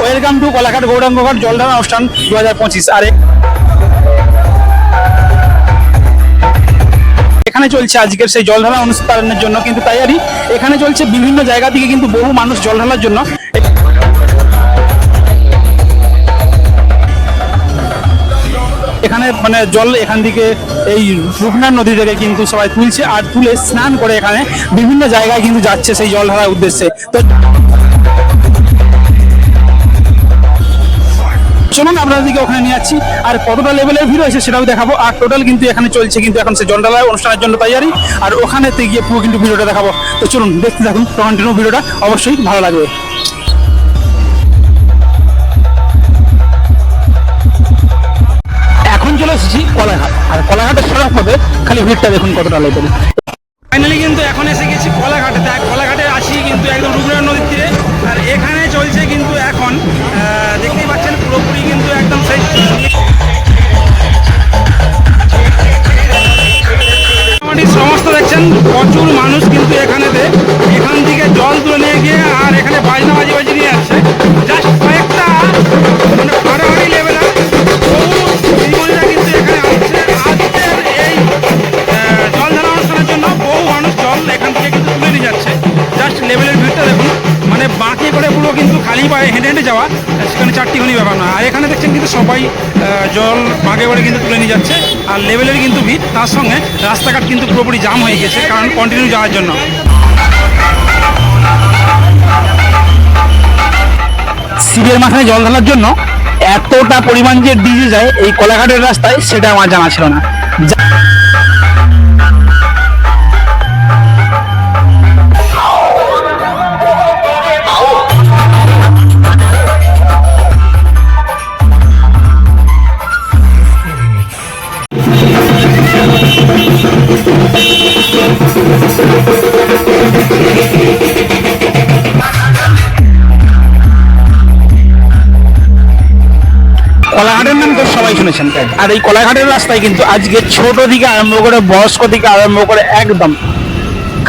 Welcome to Kalaghat গৌরাঙ্গঘাট জলঢানা অনুষ্ঠান দু হাজার পঁচিশ আর এখানে চলছে আজকের সেই জলধারা অনুষ্ঠানের জন্য কিন্তু তাই আরই এখানে চলছে বিভিন্ন জায়গা থেকে কিন্তু বহু মানুষ জল ঢালার জন্য এখানে মানে জল এখান থেকে এই রূপনার নদী থেকে কিন্তু সবাই তুলছে আর তুলে স্নান করে এখানে বিভিন্ন জায়গায় কিন্তু যাচ্ছে সেই জল ঢালার উদ্দেশ্যে। তো চলুন আপনাদেরকে ওখানে নিয়ে যাচ্ছি, আর কতটা লেভেলের ভিড় হয়েছে সেটাও দেখাবো। আর টোটাল কিন্তু এখানে চলছে, কিন্তু এখন সে জলডালা অনুষ্ঠানের জন্য তৈরি আর ওখানেতে গিয়ে পুরো কিন্তু ভিডিওটা দেখাবো। তো চলুন দেখতে থাকুন কন্টিনিউ ভিডিওটা অবশ্যই ভালো লাগবে। চলে এসেছি কলাঘাট আর কলাঘাটের সড়ক পথে খালি ভিড়টা দেখুন কতটা লেভেল ফাইনালি কিন্তু এখন এসে গেছি কলাঘাটে তাই কলাঘাটে আছি কিন্তু একদম রূপনারায়ণ নদীর তীরে। আর এখানে চলছে কিন্তু এখন দেখতেই পাচ্ছেন পুরোপুরি কিন্তু একদম সেই পুরো কিন্তু খালি পায়ে হেঁটে হেঁটে যাওয়া, সেখানে চারটিখানি ব্যাপার না আর এখানে দেখছেন কিন্তু সবাই জল বাঁকে করে কিন্তু তুলে নিয়ে যাচ্ছে, আর লেভেলের কিন্তু ভিড়। তার সঙ্গে রাস্তাঘাট কিন্তু পুরোপুরি জাম হয়ে গেছে কারণ কন্টিনিউ যাওয়ার জন্য। শিবের মাথায় জল ঢালার জন্য এতটা পরিমাণ যে ডিজে যায়, এই কলাঘাটের রাস্তায়, সেটা আমার জানা ছিল না। শুনেছেন। আর এই কলাঘাটের রাস্তায় কিন্তু আজকে ছোট থেকে আরম্ভ করে, বয়স্ক থেকে আরম্ভ করে একদম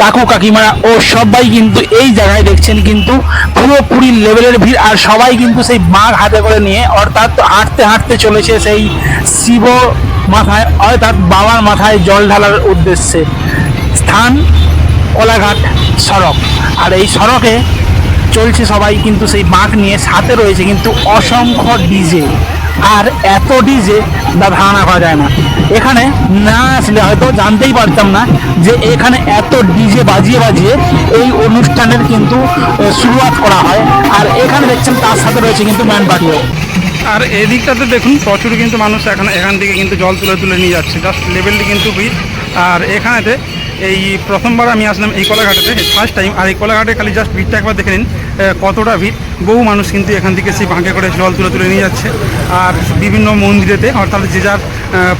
কাকু, কাকিমারা ও সবাই কিন্তু এই জায়গায় দেখছেন কিন্তু পুরোপুরি লেভেলের ভিড়। আর সবাই কিন্তু সেই বাঘ হাতে করে নিয়ে অর্থাৎ হাঁটতে হাঁটতে চলেছে সেই শিব মাথায়, অর্থাৎ বাবার মাথায় জল ঢালার উদ্দেশ্যে। স্থান কলাঘাট সড়ক। আর এই সড়কে চলছে সবাই কিন্তু সেই বাঁক নিয়ে সাথে রয়েছে কিন্তু অসংখ্য ডিজে। আর এত ডিজে বা ধারণা করা যায় না। এখানে না আসলে হয়তো জানতেই পারতাম না যে এখানে এত ডিজে বাজিয়ে বাজিয়ে এই অনুষ্ঠানের কিন্তু শুরুয়াত করা হয়। আর এখানে দেখছেন তার সাথে রয়েছে কিন্তু ম্যান পার্টিও। আর এদিকটাতে দেখুন, প্রচুর কিন্তু মানুষ এখানে এখান থেকে কিন্তু জল তুলে তুলে নিয়ে যাচ্ছে। জাস্ট লেভেলটি কিন্তু ভিড়। আর এখানেতে এই প্রথমবার আমি আসলাম এই কলাঘাটেতে ফার্স্ট টাইম আর এই কলাঘাটে খালি জাস্ট ভিড়টা একবার দেখে নিন কতটা ভিড়। বহু মানুষ কিন্তু এখান থেকে সেই বাঁকে করে জল তুলে তুলে নিয়ে যাচ্ছে। আর বিভিন্ন মন্দিরেতে, অর্থাৎ যে যার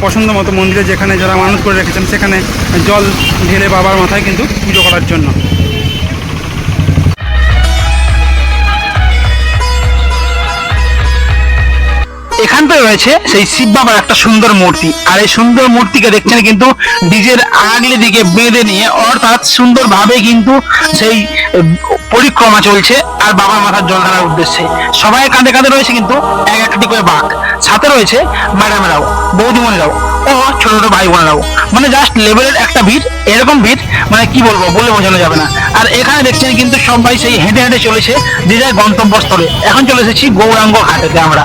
পছন্দ মতো মন্দিরে যেখানে যারা মানুষ করে রেখেছেন, সেখানে জল ঢেলে বাবার মাথায় কিন্তু পুজো করার জন্য। এখানটায় রয়েছে সেই শিব বাবার একটা সুন্দর মূর্তি। আর এই সুন্দর মূর্তিকে দেখছেন কিন্তু ডিজের আগলে দিকে বেঁধে নিয়ে, অর্থাৎ সুন্দরভাবে কিন্তু সেই পরিক্রমা চলছে আর বাবার মাথার জল ঢালার উদ্দেশ্যে। সবাই কাঁধে কাঁধে রয়েছে কিন্তু এক একটি করে বাঘ। সাথে রয়েছে ম্যাডামেরাও, বৌদিমণিরাও, ও ছোট ছোট ভাই বোনেরাও মানে জাস্ট লেভেলের একটা ভিড়, এরকম ভিড় মানে কি বলব, বলে বোঝানো যাবে না। আর এখানে দেখছেন কিন্তু সবাই সেই হেঁটে হেঁটে চলেছে, যে যার গন্তব্যস্থলে। এখন চলে এসেছি গৌরাঙ্গ ঘাটেতে আমরা।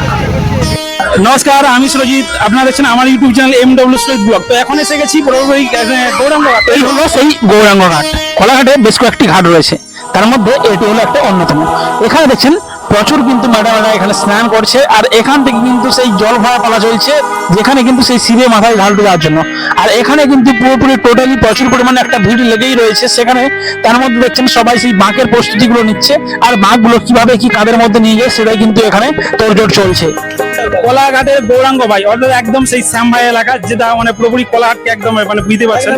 নমস্কার, আমি সুরজিৎ। আপনারা দেখছেন আমার YouTube channel M W Surajit blog তো এখন এসে গেছি গৌরাঙ্গ এই হলো সেই গৌরাঙ্গ ঘাট কলাঘাটে বেশ কয়েকটি ঘাট রয়েছে। তার মধ্যে এটি হলো একটা অন্যতম। এখানে দেখছেন প্রচুর কিন্তু ম্যাডামেরা এখানে স্নান করছে আর এখান থেকে কিন্তু সেই জল ভরা পালা চলছে যেখানে কিন্তু সেই শিবে মাথায় ঢালতে যাওয়ার জন্য। আর এখানে কিন্তু পুরোপুরি টোটালি প্রচুর পরিমাণে একটা ভিড় লেগেই রয়েছে সেখানে তার মধ্যে দেখছেন সবাই সেই বাঁকের প্রস্তুতিগুলো নিচ্ছে আর বাঁকগুলো কীভাবে কি কাদের মধ্যে নিয়ে যায় সেটাই কিন্তু এখানে তোড়জোড় চলছে। কলাঘাটের গৌরাঙ্গ ভাই অর্থাৎ একদম সেই শ্যামভাই এলাকা যেটা মানে পুরোপুরি কলাঘাটকে একদম মানে বুঝতে পারছেন।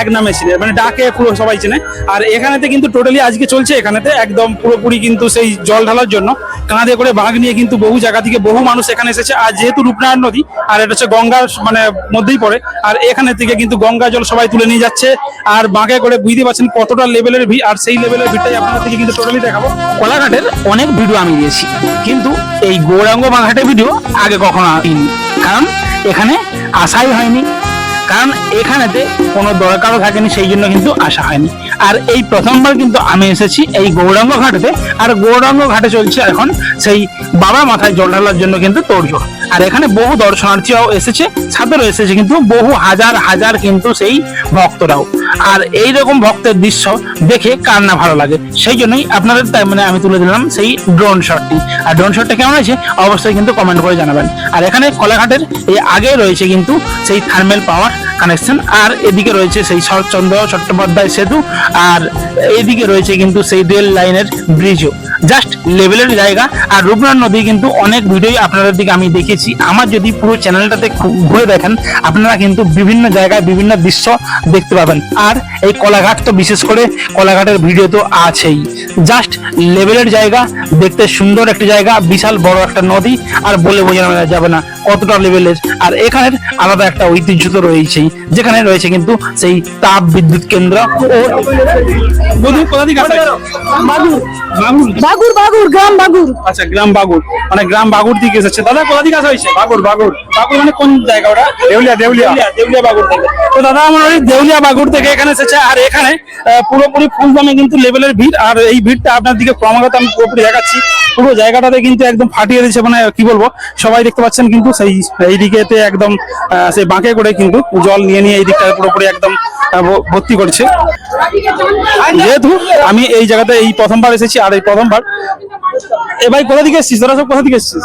এক নামে ছিল। মানে ডাকে পুরো সবাই চেনে। আর এখানেতে কিন্তু টোটালি আজকে চলছে এখানেতে একদম পুরোপুরি কিন্তু সেই জল ঢালার জন্য। কাঁধে করে বাঘ নিয়ে কিন্তু বহু জায়গা থেকে বহু মানুষ এখানে এসেছে। আর যেহেতু রূপনারায়ণ নদী, আর এটা হচ্ছে গঙ্গার মানে মধ্যেই পড়ে, আর এখানে থেকে কিন্তু গঙ্গা জল সবাই তুলে নিয়ে যাচ্ছে। আর বাঘে করে বুঝতে পারছেন কতটা লেভেলের ভিড়, আর সেই লেভেলের ভিড়টাই আপনাদের থেকে কিন্তু টোটালি দেখাবো। কোলাঘাটের অনেক ভিডিও আমি দিয়েছি, কিন্তু এই গৌরাঙ্গ বাঘাটের ভিডিও আগে কখনো কারণ এখানে আসাই হয়নি কারণ এখানেতে কোনো দরকারও থাকেনি, সেই জন্য কিন্তু আসা হয়নি। আর এই প্রথমবার কিন্তু আমি এসেছি এই গৌরাঙ্গ ঘাটেতে। আর গৌরাঙ্গ ঘাটে চলছে এখন সেই বাবা মাথায় জল ঢালার জন্য কিন্তু তোড়জোড়। আর এখানে বহু দর্শনার্থীরাও এসেছে ছাত্রও এসেছে, কিন্তু বহু হাজার হাজার কিন্তু সেই ভক্তরাও। আর এই রকম ভক্তের দৃশ্য দেখে কার না ভালো লাগে? সেই জন্যই আপনাদের তাই মানে আমি তুলে দিলাম সেই ড্রোন শটটি আর ড্রোন শটটা কেমন আছে অবশ্যই কিন্তু কমেন্ট করে জানাবেন। আর এখানে কলাঘাটের এই আগে রয়েছে কিন্তু সেই থার্মেল পাওয়ার কানেকশন আর এদিকে রয়েছে সেই শরৎচন্দ্র চট্টোপাধ্যায়, সেতু। আর এইদিকে রয়েছে কিন্তু সেই রেল লাইনের ব্রিজও জাস্ট লেভেলের জায়গা। আর রূপনাথ নদী কিন্তু অনেক ভিডিওই আপনাদের দিকে আমি দেখেছি। আমার যদি পুরো চ্যানেলটাতে ঘুরে দেখেন, আপনারা কিন্তু বিভিন্ন জায়গায় বিভিন্ন দৃশ্য দেখতে পাবেন। আর এই কলাঘাট তো বিশেষ করে কলাঘাটের ভিডিও তো আছেই। জাস্ট লেভেলের জায়গা, দেখতে সুন্দর একটা জায়গা, বিশাল বড় একটা নদী, আর বলে বোঝানো যাবে না কতটা লেভেলের আর এখানের আলাদা একটা ঐতিহ্য তো রয়েছেই। যেখানে রয়েছে কিন্তু সেই তাপ বিদ্যুৎ কেন্দ্র ও বধু কোথা থেকে আসা? বাগুর। বাগুর? গ্রাম বাগুর। আচ্ছা গ্রাম বাগুর। মানে গ্রাম বাগুর থেকে এসেছে। দাদা কোথা থেকে আসা হয়েছে? বাগুর বাগুর। বাগুর মানে কোন জায়গা ওটা? দেউলিয়া দেউলিয়া। দেউলিয়া বাগুর থেকে। তো দাদা আমার ওই দেউলিয়া বাগুর থেকে এখানে এসেছে। আর এখানে আহ, পুরোপুরি ফুল দামে কিন্তু লেভেলের ভিড়। আর এই ভিড়টা আপনার দিকে ক্রমাগত আমি পুরোপুরি দেখাচ্ছি। পুরো জায়গাটাতে কিন্তু একদম ফাটিয়ে দিচ্ছে মানে কি বলব? সবাই দেখতে পাচ্ছেন কিন্তু সেই এই দিকেতে একদম আহ, সেই বাঁকে করে কিন্তু জল নিয়ে নিয়ে এই দিকটা পুরোপুরি একদম ভর্তি করছে। যেহেতু আমি এই জায়গাতে এই প্রথমবার এসেছি আর এই প্রথমবার। এ ভাই কোথা থেকে এসেছিস? তোরা সব কোথা থেকে এসেছিস।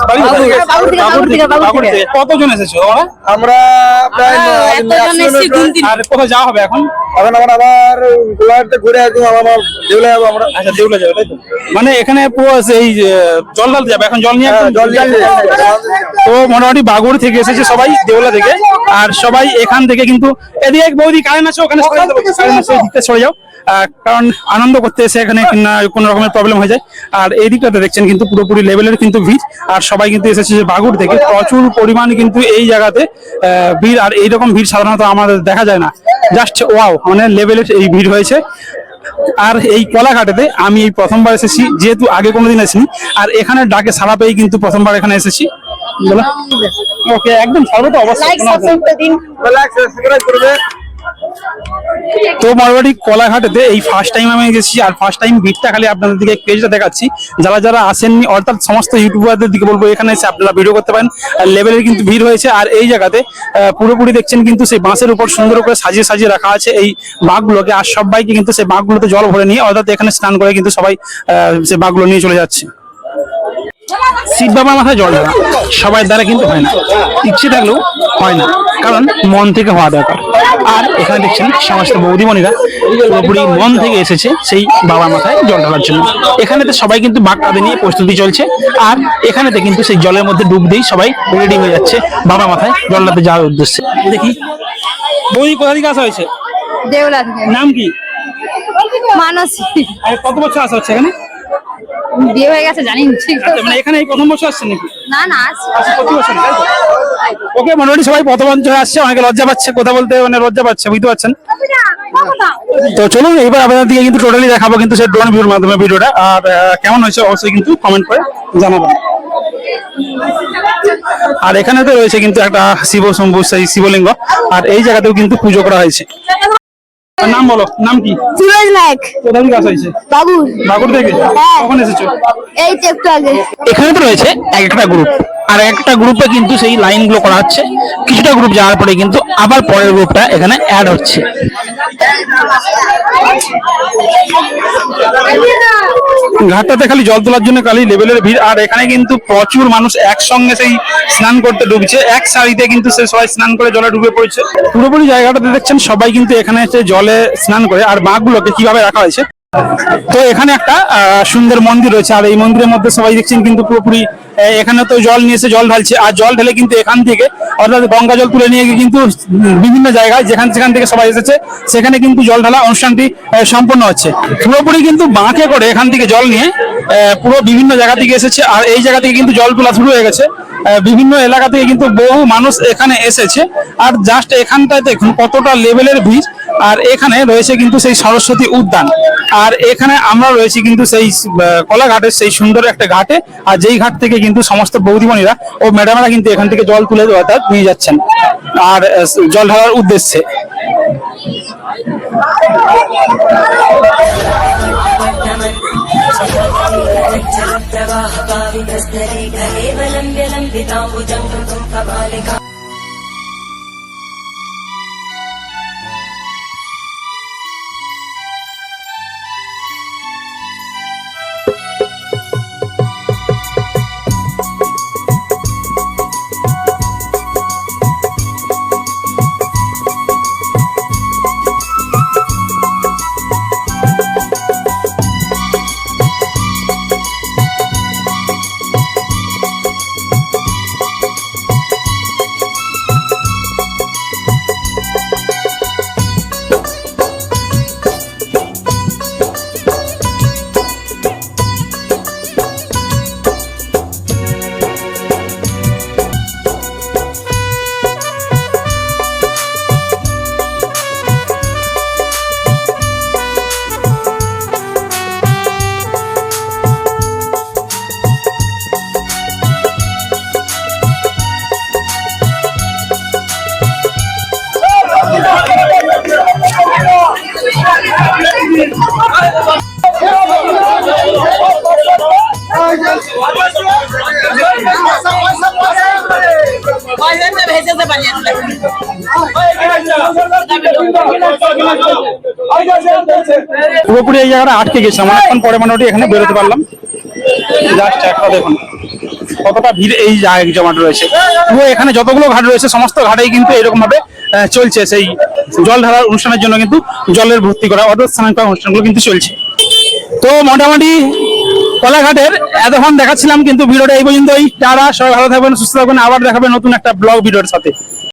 কতজন এসেছ আমরা প্রায়। আর কোথায় যাওয়া হবে এখন? এখন আমরা আবার গোলাঘাটে ঘুরে একদম আমার দেউলে যাব আমরা। আচ্ছা দেউলে যাবে তাই তো? মানে এখানে পুরো এই জল ঢালতে যাবে এখন জল নিয়ে হ্যাঁ, জল নিয়ে তো মোটামুটি বাগুড় থেকে এসেছে সবাই দেওলা থেকে। আর সবাই এখান থেকে কিন্তু এদিকে এক বৌদি কারেন্ট আছে ওখানে এদিকটা সরে যাও। কারণ আনন্দ করতে এসে এখানে কিনা কোনো রকমের প্রবলেম হয়ে যায়। আর এই দিকটাতে দেখছেন কিন্তু পুরোপুরি লেভেলের কিন্তু ভিড়। আর সবাই কিন্তু এসেছে যে বাগুড় থেকে। প্রচুর পরিমাণ কিন্তু এই জায়গাতে আহ, ভিড়। আর এইরকম ভিড় সাধারণত আমাদের দেখা যায় না। জাস্ট ওয়াও মানে লেভেলের এই ভিড় হয়েছে। আর এই কলাঘাটেতে আমি এই প্রথমবার এসেছি যেহেতু আগে কোনোদিন আসিনি। আর এখানে ডাকে সারা পেয়ে কিন্তু প্রথমবার এখানে এসেছি। ওকে একদম সর্বত অবস্থা তো মোটামুটি কলাঘাটেতে এই ফার্স্ট টাইম আমি গেছি আর ফার্স্ট টাইম ভিড়টা খালি আপনাদের দিকে পেজটা দেখাচ্ছি। যারা যারা আসেননি, অর্থাৎ সমস্ত ইউটিউবারদের দিকে বলব, এখানে এসে আপনারা ভিডিও করতে পারেন। আর লেভেলের কিন্তু ভিড় হয়েছে, আর এই জায়গাতে পুরোপুরি দেখছেন কিন্তু সেই বাঁশের উপর সুন্দর করে সাজিয়ে সাজিয়ে রাখা আছে এই বাঘগুলোকে। আর সবাইকে কিন্তু সেই বাঘগুলোতে জল ভরে নিয়ে, অর্থাৎ এখানে স্নান করে কিন্তু সবাই সেই বাঘগুলো নিয়ে চলে যাচ্ছে। শিব বাবার মাথায় জল ঢালা। সবার দ্বারা কিন্তু হয় না। ইচ্ছে থাকলেও হয় না। কারণ মন থেকে হওয়া দরকার। আর এখানে দেখছেন সমস্ত বৌদিমণিরা পুরোপুরি মন থেকে এসেছে সেই বাবার মাথায় জল ঢালার জন্য। এখানেতে সবাই কিন্তু বাঘ কাঁধে নিয়ে প্রস্তুতি চলছে। আর এখানেতে কিন্তু সেই জলের মধ্যে ডুব দিয়ে সবাই রেডি হয়ে যাচ্ছে বাবার মাথায় জল ঢালতে যাওয়ার উদ্দেশ্যে। দেখি বৌদি কোথা থেকে আসা হয়েছে? দেওলা নাম কি? মানসী। আর কত বছর আসা হচ্ছে এখানে? বিয়ে হয়ে গেছে জানি ঠিক আচ্ছা, মানে এখানে এই প্রথম বছর আসছে নাকি? না না আছে। আচ্ছা, প্রতি বছর? ওকে মোটামুটি সবাই প্রথমবার আসছে অনেকে লজ্জা পাচ্ছে কথা বলতে মানে লজ্জা পাচ্ছে বুঝতে পারছেন? তো চলুন এবার আপনাদের দিকে কিন্তু টোটালি দেখাবো কিন্তু সেই ড্রোন ভিউর মাধ্যমে ভিডিওটা। আর কেমন হয়েছে অবশ্যই কিন্তু কমেন্ট করে জানাবেন। আর এখানে তো রয়েছে কিন্তু একটা শিব শম্ভু সেই শিবলিঙ্গ। আর এই জায়গাতেও কিন্তু পুজো করা হয়েছে। নাম বলো নাম কি? সুরজ নায়ক। কোথা থেকে আসা হয়েছে? বাবুর বাগুর থেকে? হ্যাঁ। কখন এসেছ? এই তো একটু আগে। এখানে তো রয়েছে এক একটা গ্রুপ আর একটা গ্রুপে কিন্তু সেই লাইনগুলো করা হচ্ছে। কিছুটা গ্রুপ যাওয়ার পরে কিন্তু আবার পরের গ্রুপটা এখানে অ্যাড হচ্ছে। ঘাটটাতে খালি জল তোলার জন্য খালি লেভেলের ভিড়। আর এখানে কিন্তু প্রচুর মানুষ একসঙ্গে সেই স্নান করতে ডুবছে। এক সারিতে কিন্তু সে সবাই স্নান করে জলে ডুবে পড়ছে। পুরোপুরি জায়গাটাতে দেখছেন সবাই কিন্তু এখানে এসে জলে স্নান করে। আর বাঘগুলোকে কীভাবে রাখা হয়েছে? তো এখানে একটা সুন্দর মন্দির রয়েছে। আর এই মন্দিরের মধ্যে সবাই দেখছেন কিন্তু পুরোপুরি এখানে তো জল নিয়ে এসে জল ঢালছে। আর জল ঢেলে কিন্তু এখান থেকে অর্থাৎ গঙ্গা জল তুলে নিয়ে গিয়ে কিন্তু বিভিন্ন জায়গায় যেখান, সেখান থেকে সবাই এসেছে, সেখানে কিন্তু জল ঢালা অনুষ্ঠানটি সম্পন্ন হচ্ছে। পুরোপুরি কিন্তু বাঁকে করে এখান থেকে জল নিয়ে পুরো বিভিন্ন জায়গা থেকে এসেছে। আর এই জায়গা থেকে কিন্তু জল তোলা শুরু হয়ে গেছে। বিভিন্ন এলাকা থেকে কিন্তু বহু মানুষ এখানে এসেছে। আর জাস্ট এখানটায় দেখুন কতটা লেভেলের ভিড়। আর এখানে রয়েছে কিন্তু সেই সরস্বতী উদ্যান। আর এখানে আমরা রয়েছি কিন্তু সেই আহ, কলাঘাটের সেই সুন্দর একটা ঘাটে আর যেই ঘাট থেকে কিন্তু সমস্ত বৌদিমণিরা ও ম্যাডামরা কিন্তু এখান থেকে জল তুলে অর্থাৎ নিয়ে যাচ্ছেন আর আহ, জল ঢালার উদ্দেশ্যে प्रवाहपावितस्तरे कलेवलं व्यलम्बिताम्बुजं পুরোপুরি এই জায়গাটা আটকে গেছে। আমার এখন পরে মোটামুটি এখানে বেরোতে পারলাম। দেখুন, কতটা ভিড় এই জমাট রয়েছে। পুরো এখানে যতগুলো ঘাট রয়েছে, সমস্ত ঘাটেই কিন্তু এরকম ভাবে চলছে। সেই জল ধারার অনুষ্ঠানের জন্য কিন্তু জলের ভর্তি করা অটো স্থানান্তর অনুষ্ঠানগুলো কিন্তু চলছে। তো মোটামুটি কলাঘাটের এতক্ষণ দেখাচ্ছিলাম, কিন্তু ভিডিওটা এই পর্যন্তই। তারা সবাই ভালো থাকবেন, সুস্থ থাকবেন। আবার দেখাবেন নতুন একটা ব্লগ ভিডিওর সাথে।